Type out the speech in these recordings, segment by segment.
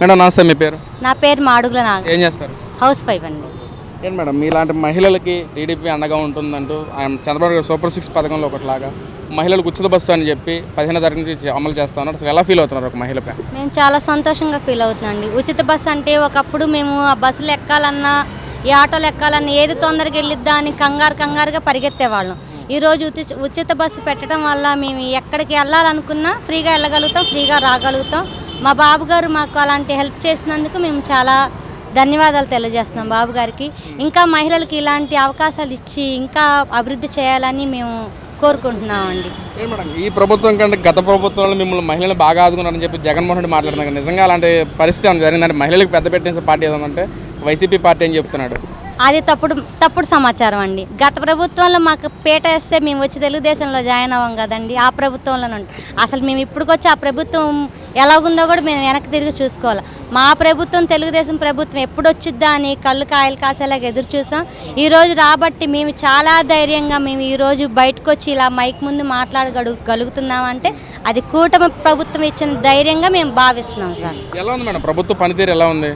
Madam నమస్తే మీ పేరు? నా పేరు మాడుగుల నాగ. ఏం చేస్తారు? హౌస్ వైఫ్ అండి. ఏంటి మేడం మీలాంటి మహిళలకి టీడీపీ అండగా ఉంటుందంటూ ఆయన చంద్రబాబు గారు సూపర్ సిక్స్ పథకంలో ఒకటిలాగా మహిళలకు ఉచిత బస్సు అని చెప్పి పదిహేను తారీఖు నుంచి అమలు చేస్తా ఉన్నారు. అసలు ఎలా ఫీల్ అవుతున్నారు ఒక మహిళపై? మేము చాలా సంతోషంగా ఫీల్ అవుతున్నాండి ఉచిత బస్సు అంటే ఒకప్పుడు మేము ఆ బస్సులు ఎక్కాలన్నా ఈ ఆటోలు ఎక్కాలన్నా ఏది తొందరగా వెళ్ళిద్దా అని కంగారు కంగారుగా పరిగెత్తేవాళ్ళం. ఈరోజు ఉచిత ఉచిత బస్సు పెట్టడం వల్ల మేము ఎక్కడికి వెళ్ళాలనుకున్నా ఫ్రీగా వెళ్ళగలుగుతాం ఫ్రీగా రాగలుగుతాం. మా బాబు గారు మాకు అలాంటి హెల్ప్ చేసినందుకు మేము చాలా ధన్యవాదాలు తెలియజేస్తున్నాం బాబు గారికి ఇంకా మహిళలకు ఇలాంటి అవకాశాలు ఇచ్చి ఇంకా అభివృద్ధి చేయాలని మేము కోరుకుంటున్నామండి. ఈ ప్రభుత్వం కంటే గత ప్రభుత్వంలో మిమ్మల్ని మహిళలు బాగా ఆదుకున్నారని చెప్పి జగన్మోహన్ రెడ్డి మాట్లాడుతున్నారు. నిజంగా అలాంటి పరిస్థితి జరిగిందంటే మహిళలకు పెద్ద పెట్టిన పార్టీ ఏదంటే వైసీపీ పార్టీ అని చెప్తున్నాడు? అది తప్పుడు తప్పుడు సమాచారం అండి. గత ప్రభుత్వంలో మాకు పేట వేస్తే మేము వచ్చి తెలుగుదేశంలో జాయిన్ అవ్వం కదండి ఆ ప్రభుత్వంలో అసలు మేము ఇప్పటికొచ్చి ఆ ప్రభుత్వం ఎలాగుందో కూడా మేము వెనక్కి తిరిగి చూసుకోవాలి. మా ప్రభుత్వం తెలుగుదేశం ప్రభుత్వం ఎప్పుడు వచ్చిద్దా అని కళ్ళు కాయలు కాసేలాగా ఎదురు చూసాం. ఈరోజు రాబట్టి మేము చాలా ధైర్యంగా మేము ఈరోజు బయటకు వచ్చి ఇలా మైక్ ముందు మాట్లాడగలుగుతున్నామంటే అది కూటమి ప్రభుత్వం ఇచ్చిన ధైర్యంగా మేము భావిస్తున్నాం సార్. ఎలా ఉంది మేడం? ప్రభుత్వ పనితీరు ఎలా ఉంది?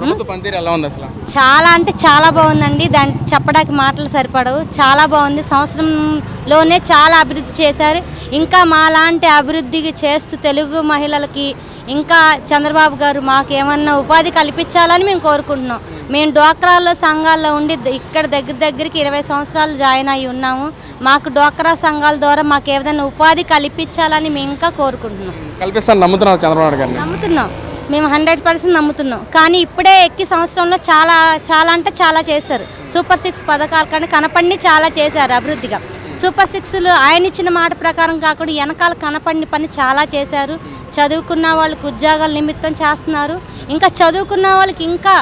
ప్రభుత్వ పనితీరు ఎలా ఉంది అసలు? చాలా అంటే చాలా బాగుందండి. దాన్ని చెప్పడానికి మాటలు సరిపడవు. చాలా బాగుంది. సంవత్సరంలోనే చాలా అభివృద్ధి చేశారు. ఇంకా మాలాంటి అభివృద్ధికి చేస్తూ తెలుగు మహిళలకి ఇంకా చంద్రబాబు గారు మాకు ఏమన్నా ఉపాధి కల్పించాలని మేము కోరుకుంటున్నాం. మేము డ్వాక్రాలో సంఘాల్లో ఉండి ఇక్కడ దగ్గర దగ్గరికి ఇరవై సంవత్సరాలు జాయిన్ అయి ఉన్నాము. మాకు డ్వాక్రా సంఘాల ద్వారా మాకు ఏదైనా ఉపాధి కల్పించాలని మేము ఇంకా కోరుకుంటున్నాం. కల్పిస్తాను నమ్ముతున్నారు చంద్రబాబు గారిని? నమ్ముతున్నాం. మేము హండ్రెడ్ పర్సెంట్ నమ్ముతున్నాం. కానీ ఇప్పుడే ఎక్కి సంవత్సరంలో చాలా చాలా అంటే చాలా చేశారు. సూపర్ సిక్స్ పథకాలు కానీ కనపడిని చాలా చేశారు అభివృద్ధిగా. సూపర్ సిక్స్లు ఆయన ఇచ్చిన మాట ప్రకారం కాకుండా వెనకాల కనపడిన పని చాలా చేశారు. చదువుకున్న వాళ్ళకి ఉద్యోగాల నిమిత్తం చేస్తున్నారు. ఇంకా చదువుకున్న వాళ్ళకి ఇంకా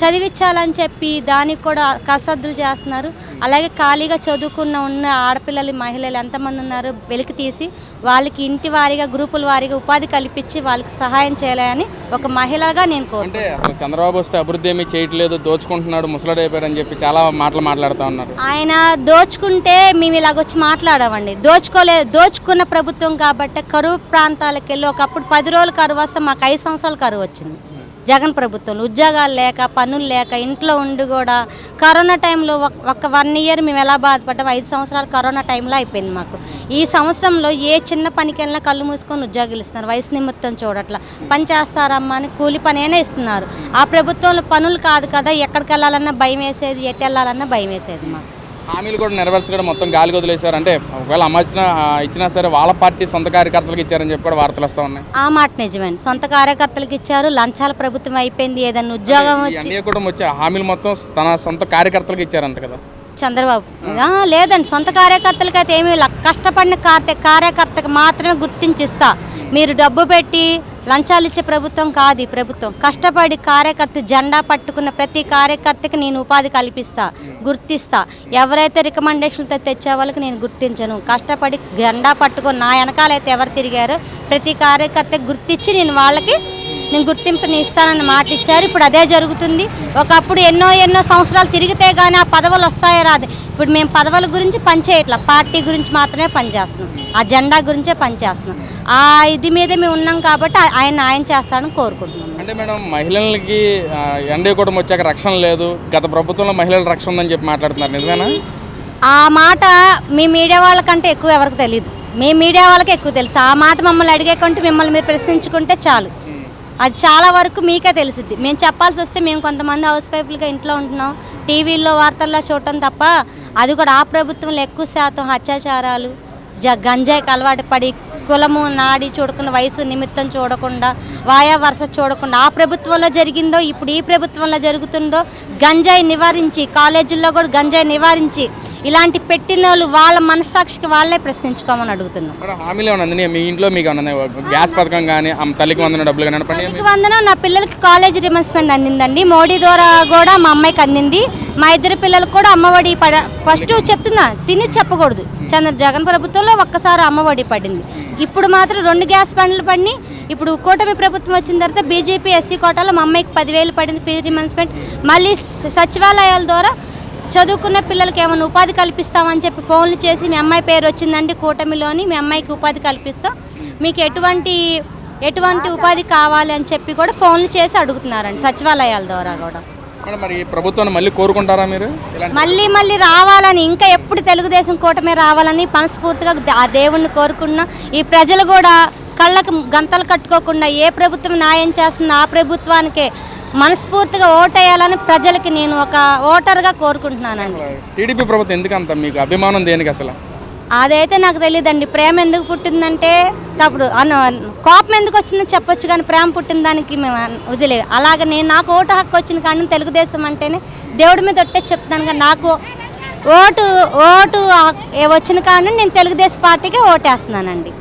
చదివించాలని చెప్పి దానికి కూడా కసరత్తులు చేస్తున్నారు. అలాగే ఖాళీగా చదువుకున్న ఉన్న ఆడపిల్లలు మహిళలు ఎంతమంది ఉన్నారు వెలికి తీసి వాళ్ళకి ఇంటి వారీగా గ్రూపుల వారీగా ఉపాధి కల్పించి వాళ్ళకి సహాయం చేయాలని ఒక మహిళగా నేను కోరు అసలు చంద్రబాబు వస్తే అభివృద్ధి ఏమీ చేయట్లేదు దోచుకుంటున్నాడు ముసలాడు అయిపోయారని చెప్పి చాలా మాటలు మాట్లాడుతూ ఉన్నారు. ఆయన దోచుకుంటే మేము ఇలాగొచ్చి మాట్లాడమండి దోచుకోలే దోచుకున్న ప్రభుత్వం కాబట్టి కరువు ప్రాంతాలకు వెళ్ళి ఒకప్పుడు పది రోజులు కరువు వస్తే మాకు ఐదు సంవత్సరాలు కరువు వచ్చింది. జగన్ ప్రభుత్వంలో ఉద్యోగాలు లేక పనులు లేక ఇంట్లో ఉండి కూడా కరోనా టైంలో ఒక- వన్ ఇయర్ మేము ఎలా బాధపడ్డాం? ఐదు సంవత్సరాలు కరోనా టైంలో అయిపోయింది మాకు. ఈ సంవత్సరంలో ఏ చిన్న పనికైనా కళ్ళు మూసుకొని ఉద్యోగాలు ఇస్తున్నారు. వయసు నిమిత్తం చూడట్లా. పని చేస్తారమ్మా అని కూలి పనైనా ఇస్తున్నారు. ఆ ప్రభుత్వంలో పనులు కాదు కదా ఎక్కడికి వెళ్ళాలన్నా భయం వేసేది ఎటు వెళ్ళాలన్నా భయం వేసేది మాకు. హామీలు కూడా నెరవేర్చడం మొత్తం గాలికి వదిలేశారు. అంటే ఒకవేళ అమ్మ ఇచ్చిన సరే వాళ్ళ పార్టీ సొంత కార్యకర్తలకు ఇచ్చారని చెప్పి కూడా వార్తలు వస్తూ ఉన్నాయి. ఆ మాట నిజమేండి సొంత కార్యకర్తలకు ఇచ్చారు లంచాల ప్రభుత్వం అయిపోయింది ఏదన్నా ఉద్యోగం వచ్చి కూడా వచ్చి హామీలు మొత్తం తన సొంత కార్యకర్తలకు ఇచ్చారంట కదా. చంద్రబాబు. లేదండి సొంత కార్యకర్తలకి అయితే ఏమీ కష్టపడిన కార్య కార్యకర్తకు మాత్రమే గుర్తించిస్తా. మీరు డబ్బు పెట్టి లంచాలు ఇచ్చే ప్రభుత్వం కాదు ఈ ప్రభుత్వం. కష్టపడి కార్యకర్త జెండా పట్టుకున్న ప్రతి కార్యకర్తకి నేను ఉపాధి కల్పిస్తా గుర్తిస్తా. ఎవరైతే రికమెండేషన్తో తెచ్చే వాళ్ళకి నేను గుర్తించను. కష్టపడి జెండా పట్టుకుని నా వెనకాలైతే ఎవరు తిరిగారో ప్రతి కార్యకర్తకి గుర్తించి నేను వాళ్ళకి నేను గుర్తింపుని ఇస్తానని మాట ఇచ్చారు. ఇప్పుడు అదే జరుగుతుంది. ఒకప్పుడు ఎన్నో ఎన్నో సంవత్సరాలు తిరిగితే కానీ ఆ పదవులు వస్తాయో రాదు. ఇప్పుడు మేము పదవుల గురించి పనిచేయట్లా పార్టీ గురించి మాత్రమే పనిచేస్తున్నాం ఆ జెండా గురించే పనిచేస్తున్నాం ఆ ఇది మీదే మేము ఉన్నాం కాబట్టి ఆయన ఆయన చేస్తాడని కోరుకుంటున్నాం. అంటే మేడం మహిళలకి ఎండే కూడా వచ్చాక రక్షణ లేదు. గత ప్రభుత్వంలో మహిళల రక్షణ ఉందని చెప్పి మాట్లాడుతున్నారు. నిజమేనా? ఆ మాట మీ మీడియా వాళ్ళకంటే ఎక్కువ ఎవరికి తెలియదు మీ మీడియా వాళ్ళకి ఎక్కువ తెలుసు. ఆ మాట మమ్మల్ని అడిగే కంటే మిమ్మల్ని మీరు ప్రశ్నించుకుంటే చాలు. అది చాలా వరకు మీకే తెలిసిద్ది. మేము చెప్పాల్సి వస్తే మేము కొంతమంది హౌస్ వైఫ్లుగా ఇంట్లో ఉంటున్నాం. టీవీల్లో వార్తల్లో చూడటం తప్ప అది కూడా ఆ ప్రభుత్వంలో ఎక్కువ శాతం అత్యాచారాలు జ గంజాయికి అలవాటు పడి కులము నాడి చూడకుండా వయసు నిమిత్తం చూడకుండా వాయా వరుస చూడకుండా ఆ ప్రభుత్వంలో జరిగిందో ఇప్పుడు ఈ ప్రభుత్వంలో జరుగుతుందో గంజాయి నివారించి కాలేజీల్లో కూడా గంజాయి నివారించి ఇలాంటి పెట్టిన వాళ్ళు వాళ్ళ మనస్సాక్షికి వాళ్ళే ప్రశ్నించుకోమని అడుగుతున్నాం. హామీలు ఏమన్నా? మీ ఇంట్లో మీకు గ్యాస్ పథకం కానీ అమ్మ తల్లికి వందన డబ్బులు కానీ పని తల్లికి వందన నా పిల్లలకి కాలేజ్ రిమన్స్మెంట్ అందిందండి. మోడీ ద్వారా కూడా మా అమ్మాయికి అందింది. మా ఇద్దరు పిల్లలకు కూడా అమ్మఒడి పడ ఫస్ట్ చెప్తున్నా తిని చెప్పకూడదు. చంద్ర జగన్ ప్రభుత్వంలో ఒక్కసారి అమ్మఒడి పడింది. ఇప్పుడు మాత్రం రెండు గ్యాస్ బండ్లు పడినాయి ఇప్పుడు కూటమి ప్రభుత్వం వచ్చిన తర్వాత బీజేపీ ఎస్సీ కోటాలో మా అమ్మాయికి పదివేలు పడింది ఫీజు రిమెన్స్మెంట్ మళ్ళీ సచివాలయాల ద్వారా చదువుకున్న పిల్లలకి ఏమైనా ఉపాధి కల్పిస్తామని చెప్పి ఫోన్లు చేసి మీ అమ్మాయి పేరు వచ్చిందండి కూటమిలోని మీ అమ్మాయికి ఉపాధి కల్పిస్తాం. మీకు ఎటువంటి ఎటువంటి ఉపాధి కావాలి అని చెప్పి కూడా ఫోన్లు చేసి అడుగుతున్నారండి సచివాలయాల ద్వారా కూడా. మేడం మరి ప్రభుత్వాన్ని మళ్ళీ కోరుకుంటారా మీరు? మళ్ళీ మళ్ళీ రావాలని ఇంకా ఎప్పుడు తెలుగుదేశం కూటమే రావాలని మనస్ఫూర్తిగా ఆ దేవుణ్ణి కోరుకున్నా ఈ ప్రజలు కూడా కళ్ళకు గంతలు కట్టుకోకుండా ఏ ప్రభుత్వం న్యాయం చేస్తుందో ఆ ప్రభుత్వానికే మనస్ఫూర్తిగా ఓటేయాలని ప్రజలకి నేను ఒక ఓటర్గా కోరుకుంటున్నానండి. టీడీపీ ప్రభుత్వం ఎందుకు అంత మీకు అభిమానం దేనికి అసలు? అదైతే నాకు తెలియదండి ప్రేమ ఎందుకు పుట్టిందంటే తప్పుడు అన్న కోపం ఎందుకు వచ్చిందని చెప్పొచ్చు కానీ ప్రేమ పుట్టిన దానికి మేము వదిలేదు వదిలే అలాగే నేను నాకు ఓటు హక్కు వచ్చింది కానీ తెలుగుదేశం అంటేనే దేవుడి మీద ఒట్టే చెప్తాను కానీ నాకు ఓటు ఓటు వచ్చిన కానీ నేను తెలుగుదేశం పార్టీకే ఓటేస్తున్నానండి.